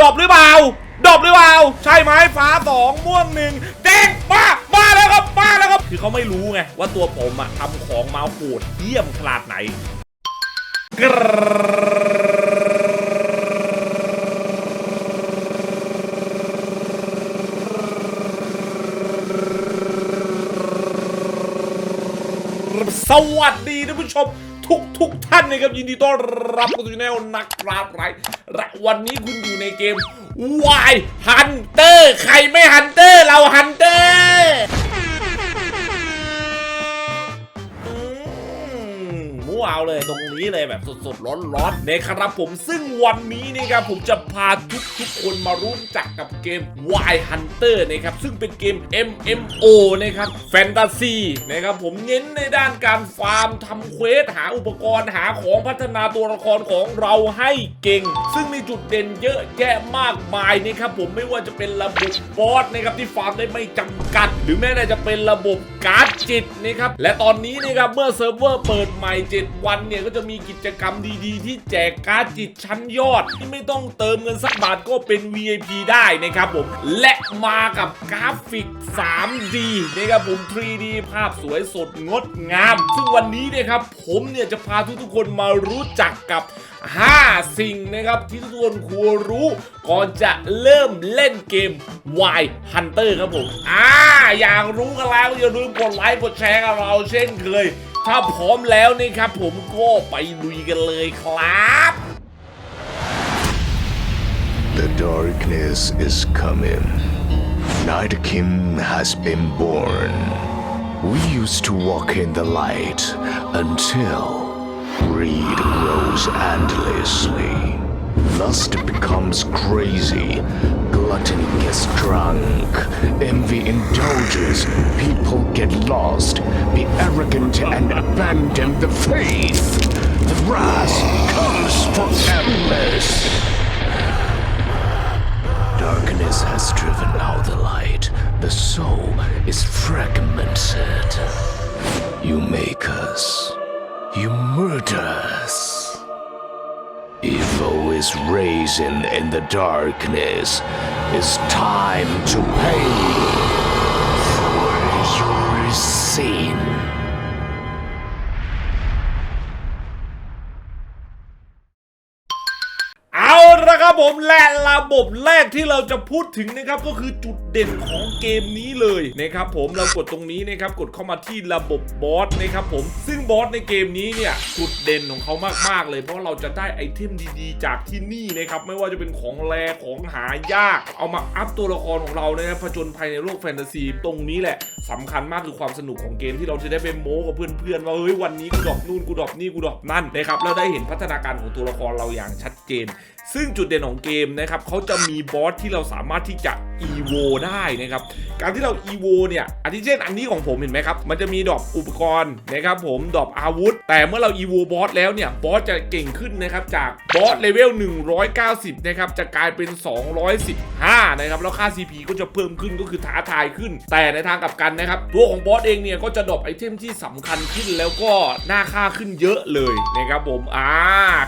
ดรอปหรือเปล่าดรอปหรือเปล่าใช่ไหมฟ้าสองม่วงหนึ่งแดงมามาแล้วครับมาแล้วครับคือเขาไม่รู้ไงว่าตัวผมอะทำของมาโหดเยี่ยมขนาดไหนกรสวัสดีท่านผู้ชมทุกทุกท่านนะครับยินดีต้อนรับเข้าสู่ช่องนักปราบไรแล วันนี้คุณอยู่ในเกมวายฮันเตอร์ใครไม่ฮันเตอร์เราฮันเตอร์ เอาเลยตรงนี้เลยแบบสดๆร้อนๆนะครับผมซึ่งวันนี้นะครับผมจะพาทุกๆคนมารู้จักกับเกม Why Hunter นะครับซึ่งเป็นเกม MMO นะครับแฟนตาซีนะครับผมเน้นในด้านการฟาร์มทำเควสหาอุปกรณ์หาของพัฒนาตัวละครของเราให้เก่ง ซึ่งมีจุดเด่นเยอะแยะมากมายนะครับผมไม่ว่าจะเป็นระบบบอสนะครับที่ฟาร์มได้ไม่จำกัด หรือแม้แต่จะเป็นระบบการ์ดจิตนะครับและตอนนี้นะครับเมื่อเซิร์ฟเวอร์เปิดใหม่7วันเนี่ยก็จะมีกิจกรรมดีๆ ที่แจกการ์ดจิตชั้นยอด ที่ไม่ต้องเติมเงินสักบาทก็เป็น VIP ได้นะครับผม และมากับกราฟิก 3D นะครับผม 3D ภาพสวยสดงดงาม ซึ่งวันนี้นะครับผมเนี่ยจะพาทุกๆคนมารู้จักกับ 5 สิ่งนะครับที่ทุกคนควรรู้ก่อนจะเริ่มเล่นเกม Y Hunter ครับผม อ่า อยากรู้กันแล้วอย่าลืมกดไลค์กดแชร์กับเราเช่นเคย ถ้าพร้อมแล้วนี่ครับผมก็ไปลุยกันเลยครับ The darkness is coming. Night King has been born. We used to walk in the light until greed grows endlessly. Lust becomes crazy. Gluttony gets drunk. Envy indulges. People get lost. Be arrogant and abandon the faith. The wrath comes for endless. Darkness has driven out the light. The soul is fragmented. You make us. You murder us. Evil is raising in the darkness. It's time to pay for your sin. เอาละครับผมและระบบแรกที่เราจะพูดถึงนะครับก็คือจุด ด่นของเกมนี้เลยนะครับผมเรากดตรงนี้นะครับกดเข้ามาที่ระบบบอสนะครับผมซึ่งบอสในเกมนี้เนี่ยจุดเด่นของเขามากๆ เลย เพราะเราจะได้ไอเทมดีๆ จากที่นี่นะครับไม่ว่าจะเป็นของแรของหายาก เอามาอัพตัวละครของเรานะครับผจญภัยในโลกแฟนตาซีตรงนี้แหละสำคัญมากคือความสนุกของเกมที่เราจะได้ไปโม้กับเพื่อนๆว่าเฮ้ยวันนี้กูดรอปนู่นกูดรอปนี่กูดรอปนั่นนะครับแล้วได้เห็นพัฒนาการของตัวละครเราอย่างชัดเจน ซึ่งจุดเด่นของเกมนะครับเขาจะมีบอสที่เราสามารถที่จะ EVO ได้นะครับ การที่เรา EVO เนี่ยอาทิเช่นอันนี้ของผมเห็นไหมครับ มันจะมีดรอปอุปกรณ์นะครับผมดรอปอาวุธ แต่เมื่อเรา EVO บอสแล้วเนี่ยบอสจะเก่งขึ้นนะครับจากบอสเลเวล190 นะครับจะกลายเป็น 215 นะครับแล้วค่า CP ก็จะเพิ่มขึ้นก็คือท้าทายขึ้น แต่ในทางกลับกันนะครับตัวของบอสเองเนี่ยก็จะดรอปไอเทมที่สำคัญขึ้นแล้วก็หน่าค่าขึ้นเยอะเลยนะครับผมอ่า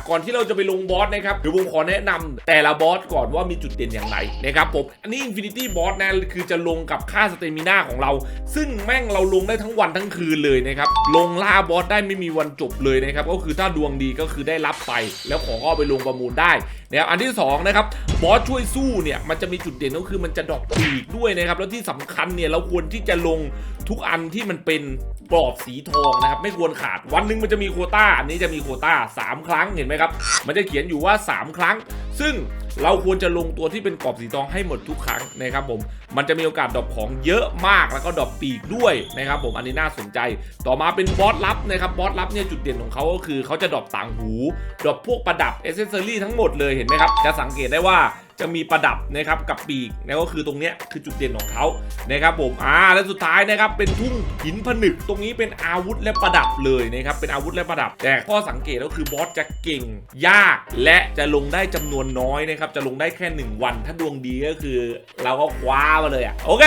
ก่อนที่เราจะไปลงบอสนะครับเดี๋ยวผมขอแนะนำแต่ละบอสก่อนว่ามีจุดเด่นอย่างไรนะครับผมอันนี้ Infinity Boss นะคือจะลงกับค่าสเตมิน่าของเรา ซึ่งแม่งเราลงได้ทั้งวันทั้งคืนเลยนะครับ ลงล่าบอสได้ไม่มีวันจบเลยนะครับ ก็คือถ้าดวงดีก็คือได้รับไป แล้วของก็ไปลงประมูลได้นะครับอันที่สองนะครับบอสช่วยสู้เนี่ยมันจะมีจุดเด่นก็คือมันจะดอปปีกด้วยนะครับ แล้วที่สำคัญเนี่ยเราควรที่จะลงทุกอันที่มันเป็นปลอบสีทองนะครับ ไม่ควรขาดวันหนึงมันจะมีโคต้า อันนี้จะมีโคต้าสามครั้งเห็นไหมครับ มันจะเขียนอยู่ว่า 3 ครั้ง ซึ่ง เราควรจะลงตัวที่เป็นกรอบสีทองให้หมดทุกครั้งนะครับผม มันจะมีโอกาสดรอปของเยอะมากแล้วก็ดรอปปีกด้วยนะครับผม อันนี้น่าสนใจ ต่อมาเป็นบอสลับนะครับบอสลับเนี่ยจุดเด่นของเขาก็คือเขาจะดรอปต่างหูดรอปพวกประดับเอเซสซอรี่ทั้งหมดเลยเห็นไหมครับ จะสังเกตได้ว่า จะมีประดับนะครับกับปีกนะก็คือตรงเนี้ยคือจุดเด่นของเขานะครับผมอ่าและสุดท้ายนะครับเป็นทุ่งหินผนึกตรงนี้เป็นอาวุธและประดับเลยนะครับเป็นอาวุธและประดับ แต่ข้อสังเกตก็คือบอสจะเก่งยากและจะลงได้จำนวนน้อยนะครับจะลงได้แค่ 1 วัน ถ้าดวงดีก็คือ เราก็คว้ามาเลยอะโอเค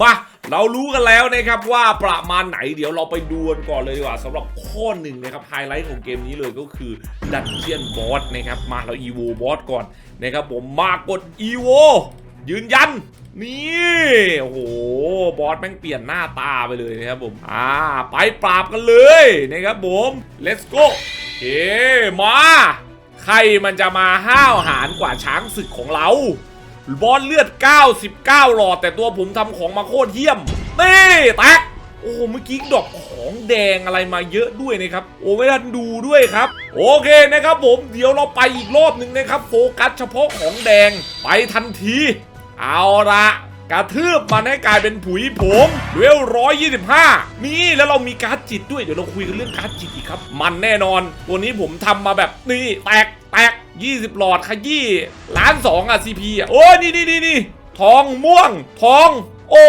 มา เรารู้กันแล้วนะครับว่าประมาณไหนเดี๋ยวเราไปดูกันก่อนเลยดีกว่าสำหรับข้อหนึ่งนะครับไฮไลท์ของเกมนี้เลยก็คือดันเจียนบอสนะครับมาเราอีโวบอสก่อนนะครับผมมากดอีโวยืนยันนี่โอ้โหบอสแม่งเปลี่ยนหน้าตาไปเลยนะครับผมอ่าไปปราบกันเลยนะครับผม let's go โอเคมา ใครมันจะมาห้าวหาญกว่าช้างศึกของเรา บอสเลือด 99 หลอด แต่ตัวผมทำของมาโคตรเยี่ยมนี่แตกโอ้โหเมื่อกี้ดอกของแดงอะไรมาเยอะด้วยนะครับ โอ้ไม่ทันดูด้วยครับ โอเคนะครับผมเดี๋ยวเราไปอีกรอบหนึ่งนะครับ โฟกัสเฉพาะของแดงไปทันที เอาละกระทืบมันให้กลายเป็นผุยผงเวลร้อยยี่สิบห้านี่แล้วเรามีการ์ดจิตด้วยเดี๋ยวเราคุยกันเรื่องการ์ดจิตอีกครับ มันแน่นอน ตัวนี้ผมทำมาแบบนี่แตก แตก 20 หลอดขยี้ล้านสองอะซีพีอะ โอ้นี่นี่นี่นี่ทองม่วง ทอง โอ้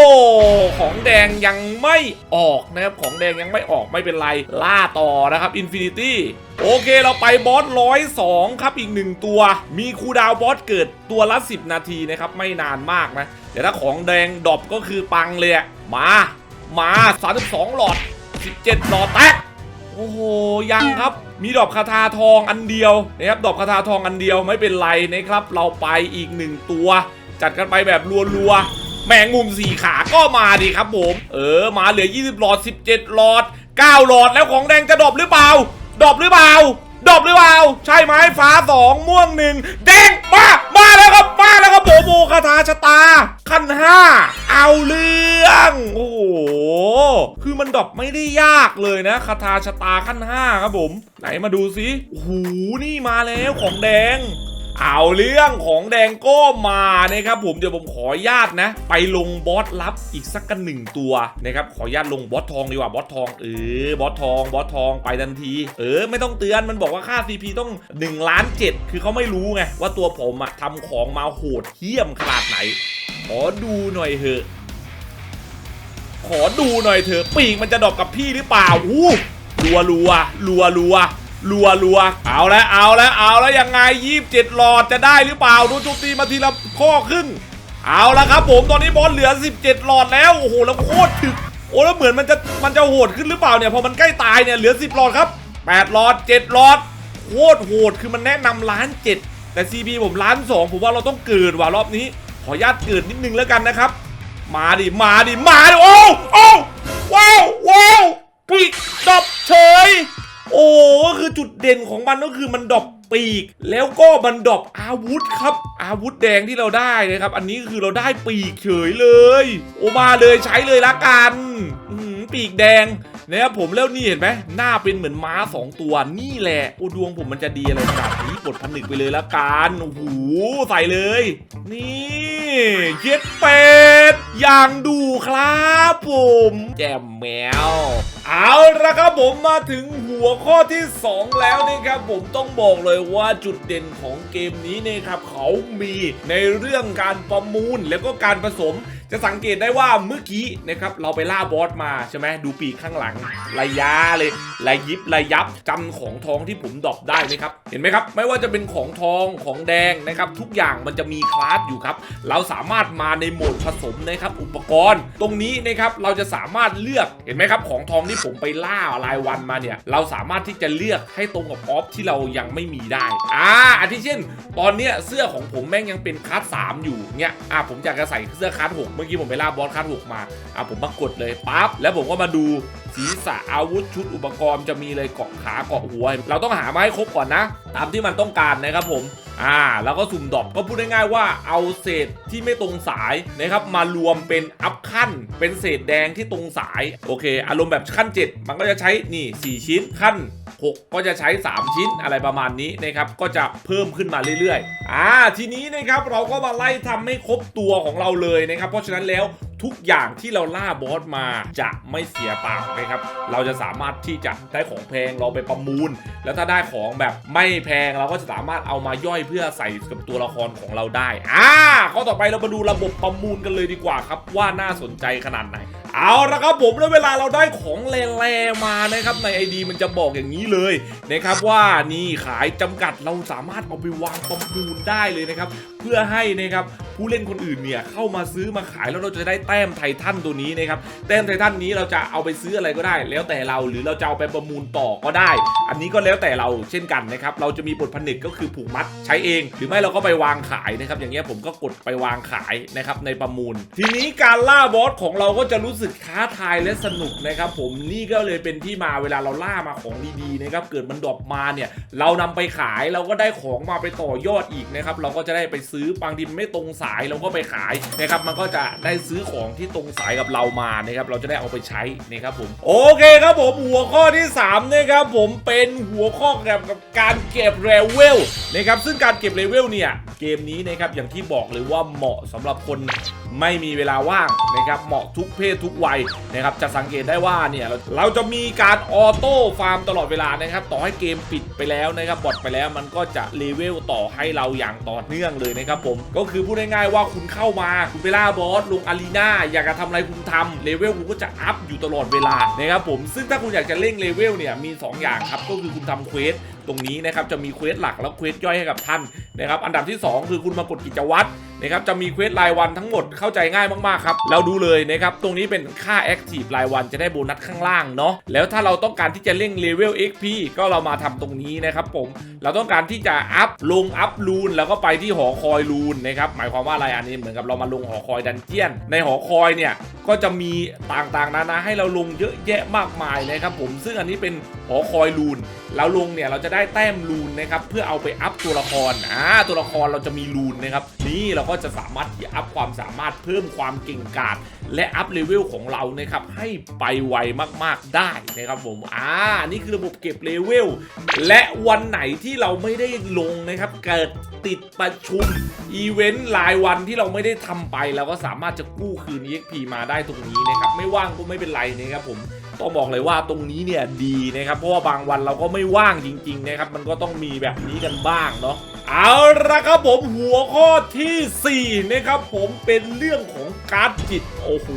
ของแดงยังไม่ออกนะครับ ของแดงยังไม่ออกไม่เป็นไร ล่าต่อนะครับอินฟินิตี้โอเคเราไปบอสร้อยสองครับอีกหนึ่งตัว มีคูดาวบอสเกิดตัวละ 10 นาทีนะครับ ไม่นานมากนะ แต่ถ้าของแดงดรอปก็คือปังเลยอะมา มา 32 หลอด 17 หลอดแตก โอ้โหยังครับ มีดอกคาถาทองอันเดียวนะครับดอกคาถาทองอันเดียวไม่เป็นไรนะครับ เราไปอีกหนึ่งตัว จัดกันไปแบบรัวๆแมงมุมสี่ขาก็มาดิครับผม เออมาเหลือ 20 หลอด 17 หลอด 9 หลอดแล้วของแดงจะดรอปหรือเปล่าดรอปหรือเปล่าดรอปหรือเปล่า ใช่ไหมฟ้าสองม่วงหนึ่งแดงมามา มาแล้วครับโบโบคาถาชะตา ขั้นห้าเอาเรื่อง โอ้โห คือมันดอปไม่ได้ยากเลยนะคาถาชะตาขั้นห้าครับผม ไหนมาดูสิโอ้โหนี่มาแล้วของแดง เอาเรื่องของแดงก็มานะครับผมเดี๋ยวผมขออนุญาตนะ ไปลงบอสลับอีกสักกันหนึ่งตัวนะครับขออนุญาตลงบอสทองดีกว่าบอสทองเออบอสทองบอสทองไปทันที เออ ไม่ต้องเตือนมันบอกว่าค่า CP ต้อง1ล้าน7คือเขาไม่รู้ไงว่าตัวผมอะทำของมาโหดเหี้ยมขนาดไหน ขอดูหน่อยเถอะ ขอดูหน่อยเถอะปีกมันจะดอปกับพี่หรือเปล่าอู้รัวรัวรัวรัว รัวรัวเอาแล้วเอาแล้วเอาแล้วยังไงยี่สิบเจ็ดหลอดจะได้หรือเปล่าดูโจมตีมาทีละข้อครึ่งเอาละครับผมตอนนี้บอลเหลือ 17 หลอดแล้วโอ้โหแล้วโคตรถึกโอ้แล้วเหมือนมันจะมันจะโหดขึ้นหรือเปล่าเนี่ยพอมันใกล้ตายเนี่ยเหลือ 10 หลอดครับ 8 หลอด 7 หลอดโคตรโหดคือมันแนะนำล้านเจ็ดแต่ CP ผมล้านสองผมว่าเราต้องเกิดว่ะรอบนี้ ขออนุญาตเกิดนิดนึงแล้วกันนะครับ มาดิมาดิมาดิโอ้โอ้ว้าวว้าวปีกดรอปเฉย โอ้ก็คือจุดเด่นของมันก็คือมันดรอปปีก แล้วก็มันดรอปอาวุธครับ อาวุธแดงที่เราได้นะครับ อันนี้คือเราได้ปีกเฉยเลย โอมาเลยใช้เลยละกันปีกแดง นะครับผมแล้วนี่เห็นไหมหน้าเป็นเหมือนม้าสองตัวนี่แหละโอ้ดวงผมมันจะดีอะไรขนาดนี้กดผนึกไปเลยละกันโอ้โหใส่เลย นี่เย็ดเป็ดอย่างดูครับผมแจมแมว เอาละครับผมมาถึงหัวข้อที่ 2 แล้วนะครับผมต้องบอกเลยว่าจุดเด่นของเกมนี้นะครับเขามีในเรื่องการประมูลแล้วก็การผสม จะสังเกตได้ว่าเมื่อกี้นะครับเราไปล่าบอสมาใช่ไหมดูปีกข้างหลังระยะเลยระยิบระยับจำของทองที่ผมดรอปได้ไหมครับเห็นไหมครับ ไม่ว่าจะเป็นของทองของแดงนะครับ ทุกอย่างมันจะมีคลาสอยู่ครับ เราสามารถมาในโหมดผสมนะครับ อุปกรณ์ ตรงนี้นะครับเราจะสามารถเลือกเห็นไหมครับ ของทองที่ผมไปล่ารายวันมาเนี่ยเราสามารถที่จะเลือกให้ตรงกับออฟที่เรายังไม่มีได้อ่าอาทิเช่น ตอนเนี้ยเสื้อของผมแม่งยังเป็นคลาสสามอยู่เนี่ยอ่าผมอยากจะใส่เสื้อคลาสหกเมื่อกี้ผมไปล่าบอสคลาสหกมาอ่าผมมากดเลยปั๊บแล้วผมก็มาดูศีรษะอาวุธชุดอุปกรณ์จะมีเลยเกาะขาเกาะหัว เราต้องหามาให้ครบก่อนนะ ตามที่มันต้องการนะครับผมอ่าแล้วก็สุ่มดรอปก็พูดง่ายๆว่าเอาเศษที่ไม่ตรงสายนะครับมารวมเป็นอัพขั้น เป็นเศษแดงที่ตรงสายโอเค อารมณ์แบบขั้น 7 มันก็จะใช้นี่ 4 ชิ้นขั้น 6 ก็จะใช้ 3 ชิ้นอะไรประมาณนี้นะครับก็จะเพิ่มขึ้นมาเรื่อยๆอ่าทีนี้นะครับเราก็มาไล่ทำให้ครบตัวของเราเลยนะครับ เพราะฉะนั้นแล้วทุกอย่างที่เราล่าบอสมาจะไม่เสียเปล่านะครับ เราจะสามารถที่จะได้ของแพงเราไปประมูล แล้วถ้าได้ของแบบไม่แพงเราก็จะสามารถเอามาย่อยเพื่อใส่กับตัวละครของเราได้ อ่าข้อต่อไปเรามาดูระบบประมูลกันเลยดีกว่าครับว่าน่าสนใจขนาดไหน เอาละครับผมแล้วเวลาเราได้ของแร่ๆมานะครับใน ID มันจะบอกอย่างนี้เลยนะครับว่านี่ขายจำกัดเราสามารถเอาไปวางประมูลได้เลยนะครับ เพื่อให้นะครับ ผู้เล่นคนอื่นเนี่ยเข้ามาซื้อมาขายแล้วเราจะได้แต้มไททันตัวนี้นะครับแต้มไททันนี้เราจะเอาไปซื้ออะไรก็ได้ แล้วแต่เราหรือเราจะเอาไปประมูลต่อก็ได้ อันนี้ก็แล้วแต่เราเช่นกันนะครับเราจะมีบทผนึกก็คือผูกมัดใช้เอง หรือไม่เราก็ไปวางขายนะครับอย่างเงี้ยผมก็กดไปวางขายนะครับในประมูล ทีนี้การล่าบอสของเราก็จะรู้สึกท้าทายและสนุกนะครับผมนี่ก็เลยเป็นที่มาเวลาเราล่ามาของดีๆนะครับเกิดมันดรอปมาเนี่ยเรานำไปขายเราก็ได้ของมาไปต่อยอดอีกนะครับเราก็จะได้ไปซื้อบางทีมันไม่ตรงสายเราก็ไปขายนะครับมันก็จะได้ซื้อของที่ตรงสายกับเรามานะครับเราจะได้เอาไปใช้นะครับผมโอเคครับผมหัวข้อที่3นะครับผมเป็นหัวข้อเกี่ยวกับการเก็บเลเวลนะครับซึ่งการเก็บเลเวลเนี่ยเกมนี้นะครับอย่างที่บอกเลยว่าเหมาะสำหรับคนไม่มีเวลาว่างนะครับเหมาะทุกเพศทุกวัยนะครับจะสังเกตได้ว่าเนี่ยเราเราจะมีการออโต้ฟาร์มตลอดเวลานะครับต่อให้เกมปิดไปแล้วนะครับบอดไปแล้วมันก็จะเลเวลต่อให้เราอย่างต่อเนื่องเลยนะครับผมก็คือพูดง่ายๆว่าคุณเข้ามาคุณไปล่าบอสลงอารีนาอยากจะทำอะไรคุณทำเลเวลคุณก็จะอัพอยู่ตลอดเวลานะครับผมซึ่งถ้าคุณอยากจะเร่งเลเวลเนี่ยมี 2 อย่างครับก็คือคุณทำเควสตรงนี้นะครับจะมีเควสหลักแล้วเควสย่อยให้กับท่านนะครับอันดับที่ 2 คือคุณมากดกิจวัตรนะครับจะมีเควสรายวันทั้งหมดเข้าใจง่ายมากๆครับเราดูเลยนะครับตรงนี้เป็นค่าแอคทีฟรายวันจะได้โบนัสข้างล่างเนาะแล้วถ้าเราต้องการที่จะเร่งเลเวล XP ก็เรามาทำตรงนี้นะครับผมเราต้องการที่จะอัพลงอัพลูนแล้วก็ไปที่หอคอยลูนนะครับหมายความว่าอะไรอันนี้เหมือนกับเรามาลงหอคอยดันเจียน ในหอคอยเนี่ยก็จะมีต่างๆนานาให้เราลงเยอะแยะมากมายนะครับผมซึ่งอันนี้เป็นหอคอยลูนเราลงเนี่ยเราจะได้แต้มลูนนะครับเพื่อเอาไปอัพตัวละครอ่าตัวละครเราจะมีลูนนะครับนี่เราก็จะสามารถที่อัพความสามารถเพิ่มความเก่งกาจและอัพเลเวลของเรานะครับให้ไปไวมากๆได้นะครับผมอ่านี่คือระบบเก็บเลเวลและวันไหนที่เราไม่ได้ลงนะครับเกิดติดประชุมอีเวนต์รายวันที่เราไม่ได้ทำไปเราก็สามารถจะกู้คืน EXP มาได้ตรงนี้นะครับไม่ว่างก็ไม่เป็นไรนะครับผม ต้องบอกเลยว่าตรงนี้เนี่ยดีนะครับ เพราะว่าบางวันเราก็ไม่ว่างจริง ๆ นะครับ มันก็ต้องมีแบบนี้กันบ้างเนาะเอาละครับผมหัวข้อทีสี่4 นะครับ ผมเป็นเรื่องของการ์ดจิต โอ้โห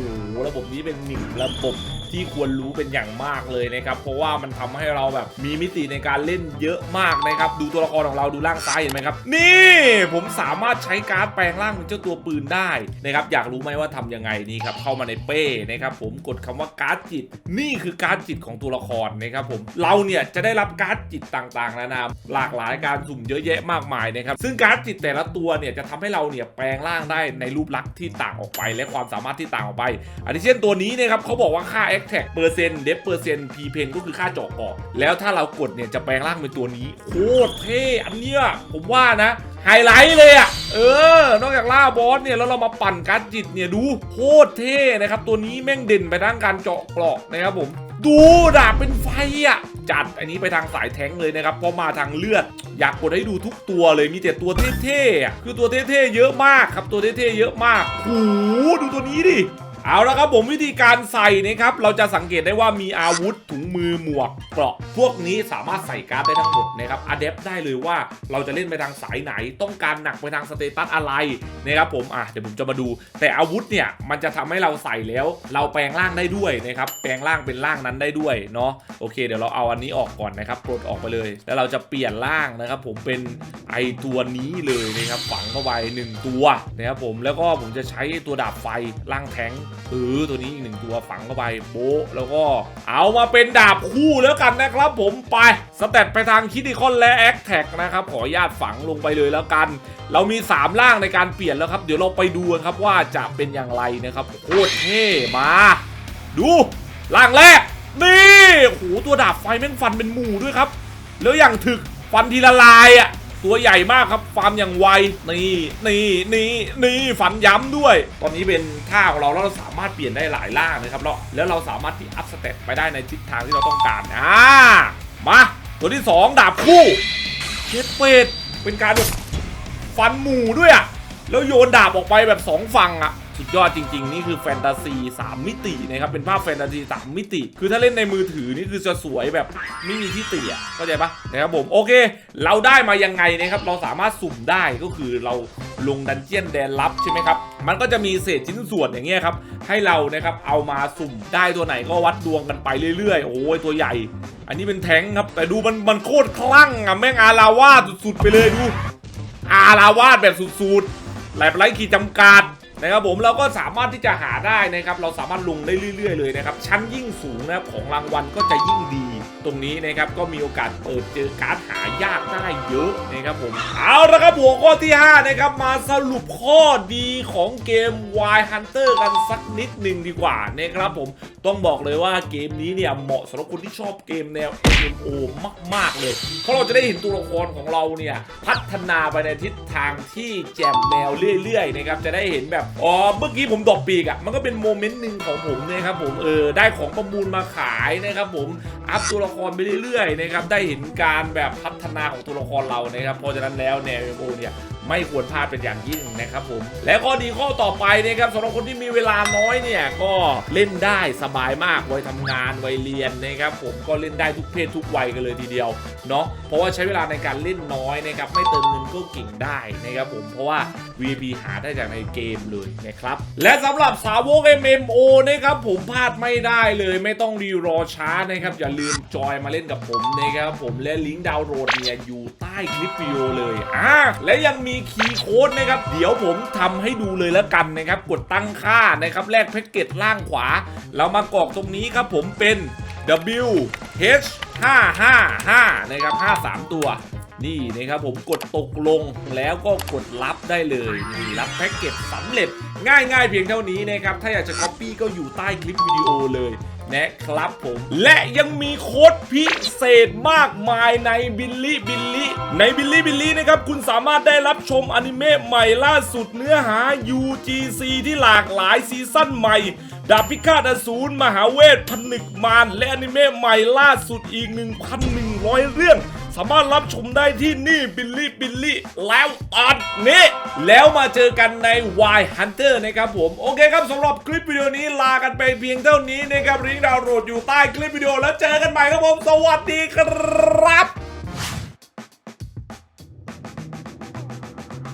ระบบนี้เป็นหนึ่งระบบ ที่ควรรู้เป็นอย่างมากเลยนะครับ เพราะว่ามันทำให้เราแบบมีมิติในการเล่นเยอะมากนะครับ ดูตัวละครของเราดูล่างซ้ายเห็นไหมครับ นี่ผมสามารถใช้การ์ดแปลงร่างเป็นเจ้าตัวปืนได้นะครับ อยากรู้ไหมว่าทำยังไงนี่ครับ เข้ามาในเป้นะครับ ผมกดคำว่าการ์ดจิต นี่คือการ์ดจิตของตัวละครนะครับผม เราเนี่ยจะได้รับการ์ดจิตต่างๆนานาหลากหลายการสุ่มเยอะแยะมากมายนะครับ ซึ่งการ์ดจิตแต่ละตัวเนี่ยจะทำให้เราเนี่ยแปลงร่างได้ในรูปลักษณ์ที่ต่างออกไป และความสามารถที่ต่างออกไปอันที่เช่นตัวนี้นะครับเขาบอกว่าค่า a t t a c เปอร์เซ็นต์เดฟเปอร์เซ็นต์พีเพนก็คือค่าเจาะเกแล้วถ้าเรากดเนี่ยจะแปลงร่างเป็นตัวนี้โคตรเท่อันเนี้ยผมว่านะไฮไลท์เลยอะ่ะ เออ นอกจากล่าบอสเนี่ย แล้วเรามาปั่นการ์ดจิตเนี่ยดูโคตรเท่นะครับ ตัวนี้แม่งเด่นไปด้านการเจาะกราะนะครับผม ดูดาบเป็นไฟอะ จัดอันนี้ไปทางสายแท้งเลยนะครับ เพราะมาทางเลือด อยากกดให้ดูทุกตัวเลยมีแต่ตัวเท่ๆอะคือตัวเท่ๆเยอะมากครับตัวเท่ๆเยอะมากโอ้โหดูตัวนี้ดิ เอาละครับผมวิธีการใส่นะครับเราจะสังเกตได้ว่ามีอาวุธถุงมือหมวกเกราะ พวกนี้สามารถใส่การ์ดได้ทั้งหมดนะครับอะเดปได้เลยว่าเราจะเล่นไปทางสายไหน ต้องการหนักไปทางสเตตัสอะไรนะครับผมอะเดี๋ยวผมจะมาดู แต่อาวุธเนี่ยมันจะทำให้เราใส่แล้ว เราแปลงร่างได้ด้วยนะครับแปลงร่างเป็นร่างนั้นได้ด้วยเนาะโอเค เดี๋ยวเราเอาอันนี้ออกก่อนนะครับปลดออกไปเลย แล้วเราจะเปลี่ยนร่างนะครับ ผมเป็นไอตัวนี้เลยนะครับฝังเข้าไปหนึ่งตัวนะครับผมแล้วก็ผมจะใช้ตัวดาบไฟร่างแทงเออตัวนี้อีกหนึ่งตัวฝังเข้าไปโป๊ะแล้วก็เอามาเป็นดาบคู่แล้วกันนะครับผมไปสเตตไปทางคิดิคอนและแอคแท็กนะครับขออนุญาตฝังลงไปเลยแล้วกัน เรามี3ร่างในการเปลี่ยนแล้วครับ เดี๋ยวเราไปดูครับว่าจะเป็นอย่างไรนะครับโคตรเท่มา ดูร่างแรก นี่โอ้โหตัวดาบไฟแม่งฟันเป็นหมู่ด้วยครับ แล้วอย่างถึกฟันทีละลายอะ ตัวใหญ่มากครับฟาร์มอย่างไวนี่นี่นี่นี่ฟันย้ำด้วย ตอนนี้เป็นท่าของเราแล้วเราสามารถเปลี่ยนได้หลายล่างนะครับแล้วแล้วเราสามารถที่อัพสเตตไปได้ในทิศทางที่เราต้องการอ่ามาตัวที่สองดาบคู่เช็ดเป็ดเป็นการฟันหมู่ด้วยอะแล้วโยนดาบออกไปแบบ 2 ฝั่งอะ สุดยอดจริง ๆ นี่คือแฟนตาซี 3 มิตินะครับ เป็นภาพแฟนตาซี 3 มิติ คือถ้าเล่นในมือถือนี่คือจะสวยแบบไม่มีที่ติอะเข้าใจปะนะครับผมโอเค เราได้มายังไงนะครับ เราสามารถสุ่มได้ก็คือเราลงดันเจียนแดนลับใช่ไหมครับ มันก็จะมีเศษชิ้นส่วนอย่างเงี้ยครับ ให้เรานะครับเอามาสุ่มได้ตัวไหนก็วัดดวงกันไปเรื่อยๆ โอ้ยตัวใหญ่ อันนี้เป็นแท้งครับ แต่ดูมันมันโคตรคลั่งอะแม่งอาลาวาสุดๆไปเลยดู อาราวาดแบบสุดๆไลฟ์ไลท์ขีดจำกัด นะครับผมเราก็สามารถที่จะหาได้นะครับ เราสามารถลงได้เรื่อย ๆ เลยนะครับ ชั้นยิ่งสูงนะครับของรางวัลก็จะยิ่งดีตรงนี้นะครับก็มีโอกาสเปิดเจอการ์ดหายากได้เยอะนะครับผมเอาละครับหัวข้อที่ 5 นะครับ มาสรุปข้อดีของเกม Wild Hunter กันสักนิดหนึ่งดีกว่านะครับผมต้องบอกเลยว่าเกมนี้เนี่ยเหมาะสำหรับคนที่ชอบเกมแนว MMO มาก ๆ เลย เพราะเราจะได้เห็นตัวละครของเราเนี่ยพัฒนาไปในทิศทางที่แจ่มแนวเรื่อยๆนะครับจะได้เห็นแบบอ๋อเมื่อกี้ผมดรอกปีกอะ่ะมันก็เป็นโมเมนต์หนึ่งของผมนะครับผมเออได้ของประมูลมาขายนะครับผมอัพตัวละครไปเรื่อยๆนะครับได้เห็นการแบบพัฒนาของตัวละครเรานะครับเพราะฉะนั้นแล้วแนว MMO เนี่ยไม่ควรพลาดเป็นอย่างยิ่งนะครับผม และข้อดีข้อต่อไปนะครับสำหรับคนที่มีเวลาน้อยเนี่ยก็เล่นได้สบายมากวัยทำงานวัยเรียนนะครับผมก็เล่นได้ทุกเพศทุกวัยกันเลยทีเดียวเนาะเพราะว่าใช้เวลาในการเล่นน้อยนะครับไม่เติมเงินก็เก่งได้นะครับผมเพราะว่า VP หาได้จากในเกมเลยนะครับ และสำหรับสาวก MMO นะครับผมพลาดไม่ได้เลยไม่ต้องรีรอช้านะครับ อย่าลืมจอยมาเล่นกับผมนะครับผมและลิงก์ดาวน์โหลดเนี่ยอยู่ใต้คลิปวิดีโอเลยอ่าและยังมีคีย์โค้ดนะครับ เดี๋ยวผมทำให้ดูเลยแล้วกันนะครับ กดตั้งค่านะครับแลกแพ็กเกจล่างขวา เรามากรอกตรงนี้ครับผมเป็น W H 5 5 5 นะครับ 53 ตัว นี่นะครับผมกดตกลงแล้วก็กดรับได้เลยนี่รับแพ็กเกจสำเร็จ ง่ายๆเพียงเท่านี้นะครับ ถ้าอยากจะ Copy ก็อยู่ใต้คลิปวิดีโอเลยนะครับผม และยังมีโค้ดพิเศษมากมายในบิลลี่บิลลี่ในบิลลี่บิลลี่นะครับ คุณสามารถได้รับชมอนิเมะใหม่ล่าสุดเนื้อหา UGC ที่หลากหลายซีซั่นใหม่ ดาบพิฆาตอสูรมหาเวทผนึกมารและอนิเมะใหม่ล่าสุดอีก 1,100 เรื่อง สามารถรับชมได้ที่นี่บิลลี่บิลลี่แล้วตอนนี้ แล้วมาเจอกันใน Y Hunter นะครับผม โอเคครับสำหรับคลิปวิดีโอนี้ลากันไปเพียงเท่านี้นะครับลิงก์ดาวน์โหลดอยู่ใต้คลิปวิดีโอแล้วเจอกันใหม่ครับผม สวัสดีครับ